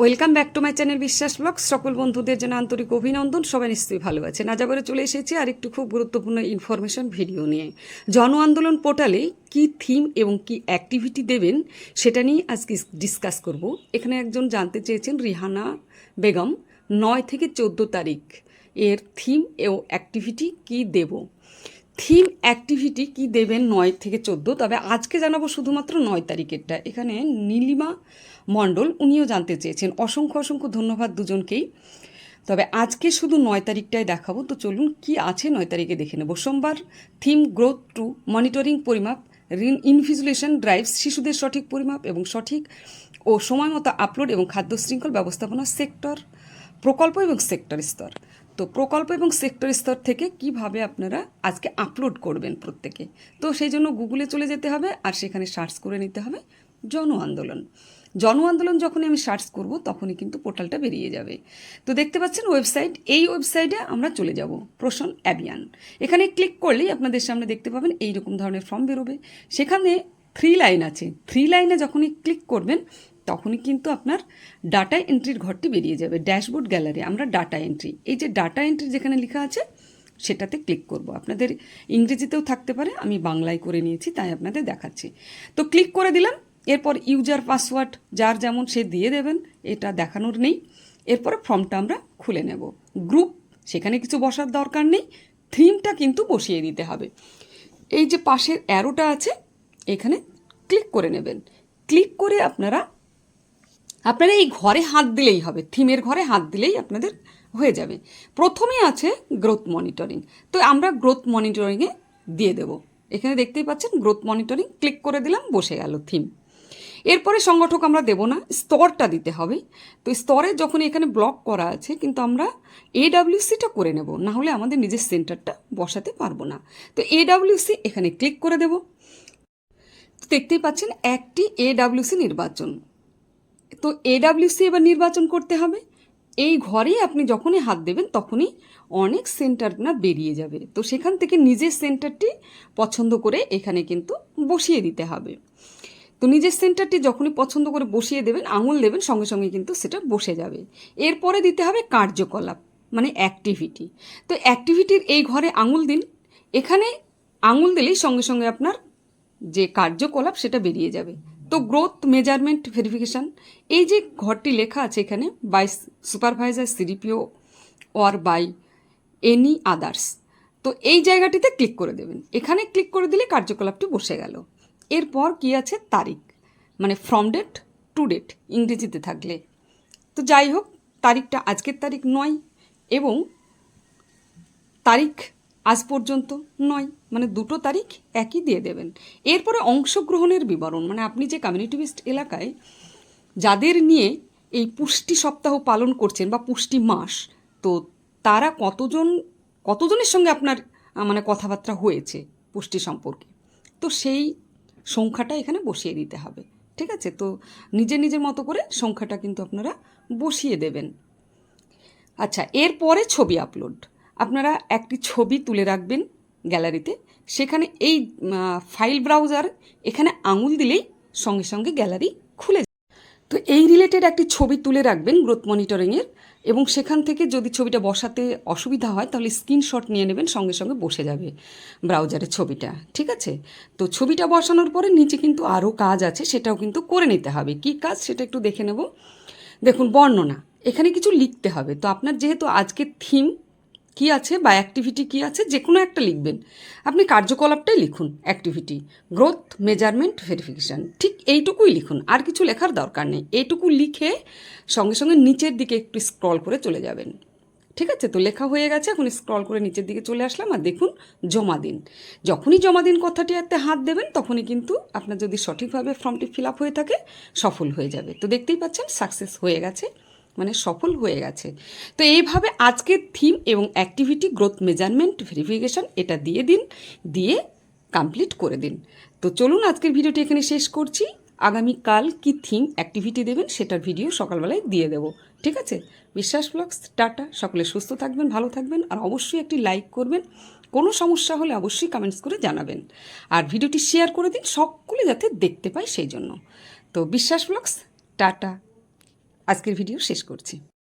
Welcome back to my channel Biswas blog সকল বন্ধুদের জন্য আন্তরিক অভিনন্দন। সবাই নিশ্চয়ই ভালো আছে নাজাবারে চলে এসেছি আর একটু খুব গুরুত্বপূর্ণ ইনফরমেশন ভিডিও নিয়ে। জন আন্দোলন পোর্টালে কি থিম এবং কি অ্যাক্টিভিটি দেবেন, সেটা নিয়ে আজকে ডিসকাস করব। এখানে একজন জানতে চেয়েছেন রিহানা বেগম। নয় থেকে চোদ্দ তারিখ এর থিম ও অ্যাক্টিভিটি কি দেব? থিম অ্যাক্টিভিটি কি দেবেন নয় থেকে চোদ্দ? তবে আজকে জানাব শুধুমাত্র নয় তারিখেরটা। এখানে নীলিমা মণ্ডল, উনিও জানতে চেয়েছেন। অসংখ্য অসংখ্য ধন্যবাদ দুজনকেই। তবে আজকে শুধু নয় তারিখটাই দেখাবো। তো চলুন, কি আছে নয় তারিখে দেখে নেব। সোমবার, থিম গ্রোথ টু মনিটরিং পরিমাপ ঋণ ইনভিজুলেশন ড্রাইভস, শিশুদের সঠিক পরিমাপ এবং সঠিক ও সময় মতো আপলোড এবং খাদ্য শৃঙ্খল ব্যবস্থাপনা সেক্টর, প্রকল্প এবং সেক্টর স্তর। তো প্রকল্প এবং সেক্টর স্তর থেকে কীভাবে আপনারা আজকে আপলোড করবেন প্রত্যেকে? তো সেই জন্য গুগলে চলে যেতে হবে আর সেখানে সার্চ করে নিতে হবে জন আন্দোলন। জন আন্দোলন যখনই আমি সার্চ করব তখনই কিন্তু পোর্টালটা বেরিয়ে যাবে। তো দেখতে পাচ্ছেন ওয়েবসাইট এই ওয়েবসাইটে আমরা চলে যাব প্রশন অ্যাবিয়ান এখানে ক্লিক করলেই আপনাদের সামনে দেখতে পাবেন এই রকম ধরনের ফর্ম বেরোবে। সেখানে থ্রি লাইন আছে। থ্রি লাইনে যখনই ক্লিক করবেন তখনই কিন্তু আপনার ডাটা এন্ট্রির ঘরটি বেরিয়ে যাবে ড্যাশবোর্ড গ্যালারি আমরা ডাটা এন্ট্রি এই যে ডাটা এন্ট্রি যেখানে লেখা আছে, সেটাতে ক্লিক করব। আপনাদের ইংরেজিতেও থাকতে পারে, আমি বাংলায় করে নিয়েছি, তাই আপনাদের দেখাচ্ছি। তো ক্লিক করে দিলাম, এরপর ইউজার পাসওয়ার্ড যার যেমন সে দিয়ে দেবেন, এটা দেখানোর নেই। এরপরে ফর্মটা আমরা খুলে নেব। গ্রুপ সেখানে কিছু বসার দরকার নেই থিমটা কিন্তু বসিয়ে দিতে হবে। এই যে পাশের অ্যারোটা আছে, এখানে ক্লিক করে নেবেন। ক্লিক করে আপনারা আপনারা এই ঘরে হাত দিলেই হবে, থিমের ঘরে হাত দিলেই আপনাদের হয়ে যাবে। প্রথমে আছে গ্রোথ মনিটরিং তো আমরা গ্রোথ মনিটরিংয়ে দিয়ে দেব। এখানে দেখতেই পাচ্ছেন গ্রোথ মনিটরিং ক্লিক করে দিলাম, বসে গেল থিম এরপরে সংগঠক আমরা দেব না, স্তরটা দিতে হবে। তো স্তরে যখন এখানে ব্লক করা আছে, কিন্তু আমরা এডাব্লিউসিটা করে নেব, না হলে আমাদের নিজের সেন্টারটা বসাতে পারব না। তো এডাব্লিউসি এখানে ক্লিক করে দেব। দেখতেই পাচ্ছেন একটি এডাব্লিউসি নির্বাচন। তো এডাব্লিউসি এবার নির্বাচন করতে হবে। এই ঘরেই আপনি যখনই হাত দেবেন, তখনই অনেক সেন্টার না বেরিয়ে যাবে। তো সেখান থেকে নিজের সেন্টারটি পছন্দ করে এখানে কিন্তু বসিয়ে দিতে হবে। তো নিজের সেন্টারটি যখনই পছন্দ করে বসিয়ে দেবেন, আঙুল দেবেন, সঙ্গে সঙ্গে কিন্তু সেটা বসে যাবে। এরপরে দিতে হবে কার্যকলাপ মানে অ্যাক্টিভিটি তো অ্যাক্টিভিটির এই ঘরে আঙুল দিন। এখানে আঙুল দিলেই সঙ্গে সঙ্গে আপনার যে কার্যকলাপ সেটা বেরিয়ে যাবে। তো গ্রোথ মেজারমেন্ট ভেরিফিকেশান এই যে ঘরটি লেখা আছে এখানে by supervisor CDPO or by any others তো এই জায়গাটিতে ক্লিক করে দেবেন। এখানে ক্লিক করে দিলে কার্যকলাপটি বসে গেল। এরপর কি আছে? তারিখ মানে ফ্রম ডেট টু ডেট ইংরেজিতে থাকলে। তো যাই হোক, তারিখটা আজকের তারিখ নয় এবং তারিখ আজ পর্যন্ত নয় মানে দুটো তারিখ একই দিয়ে দেবেন। এরপরে অংশগ্রহণের বিবরণ মানে আপনি যে কমিউনিটি এলাকায় যাদের নিয়ে এই পুষ্টি সপ্তাহ পালন করছেন বা পুষ্টি মাস, তো তারা কতজন, কতজনের সঙ্গে আপনার মানে কথাবার্তা হয়েছে পুষ্টি সম্পর্কে? তো সেই সংখ্যাটা এখানে বসিয়ে দিতে হবে, ঠিক আছে? তো নিজের নিজের মতো করে সংখ্যাটা কিন্তু আপনারা বসিয়ে দেবেন। আচ্ছা এরপরে ছবি আপলোড আপনারা একটি ছবি তুলে রাখবেন গ্যালারিতে। সেখানে এই ফাইল ব্রাউজার এখানে আঙুল দিলেই সঙ্গে সঙ্গে গ্যালারি খুলে যায়। তো এই রিলেটেড একটি ছবি তুলে রাখবেন গ্রোথ মনিটরিংয়ের এবং সেখান থেকে যদি ছবিটা বসাতে অসুবিধা হয় তাহলে স্ক্রিনশট নিয়ে নেবেন, সঙ্গে সঙ্গে বসে যাবে ব্রাউজারে ছবিটা, ঠিক আছে? তো ছবিটা বসানোর পরে নিচে কিন্তু আরও কাজ আছে, সেটাও কিন্তু করে নিতে হবে। কি কাজ সেটা একটু দেখে নেব। দেখুন, বর্ণনা। এখানে কিছু লিখতে হবে। তো আপনার যেহেতু আজকে থিম কি আছে বা অ্যাক্টিভিটি কি আছে যে কোনো একটা লিখবেন। আপনি কার্যকলাপটাই লিখুন অ্যাক্টিভিটি গ্রোথ মেজারমেন্ট ভেরিফিকেশান ঠিক এইটুকুই লিখুন, আর কিছু লেখার দরকার নেই। এইটুকু লিখে সঙ্গে সঙ্গে নিচের দিকে একটু স্ক্রল করে চলে যাবেন। ঠিক আছে? তো লেখা হয়ে গেছে, এখন স্ক্রল করে নিচের দিকে চলে আসলাম, আর দেখুন জমা দিন। যখনই জমা দিন কথাটি এতে হাত দেবেন, তখনই কিন্তু আপনার যদি সঠিকভাবে ফর্মটি ফিল আপ হয়ে থাকে, সফল হয়ে যাবে। তো দেখতেই পাচ্ছেন সাকসেস হয়ে গেছে। মানে সফল হয়ে গেছে। তো এইভাবে আজকের থিম এবং অ্যাক্টিভিটি গ্রোথ মেজারমেন্ট ভেরিফিকেশন এটা দিয়ে দিন, দিয়ে কমপ্লিট করে দিন। তো চলুন আজকের ভিডিওটি এখানে শেষ করছি। আগামীকাল কি থিম অ্যাক্টিভিটি দেবেন সেটার ভিডিও সকালবেলায় দিয়ে দেবো। ঠিক আছে? বিশ্বাস ব্লগস, টাটা। সকলে সুস্থ থাকবেন, ভালো থাকবেন আর অবশ্যই একটি লাইক করবেন। কোনো সমস্যা হলে অবশ্যই কমেন্টস করে জানাবেন। আর ভিডিওটি শেয়ার করে দিন সকলে যাতে দেখতে পায় সেই জন্য। তো বিশ্বাস ব্লগস, টাটা। আজকের ভিডিও শেষ করছি।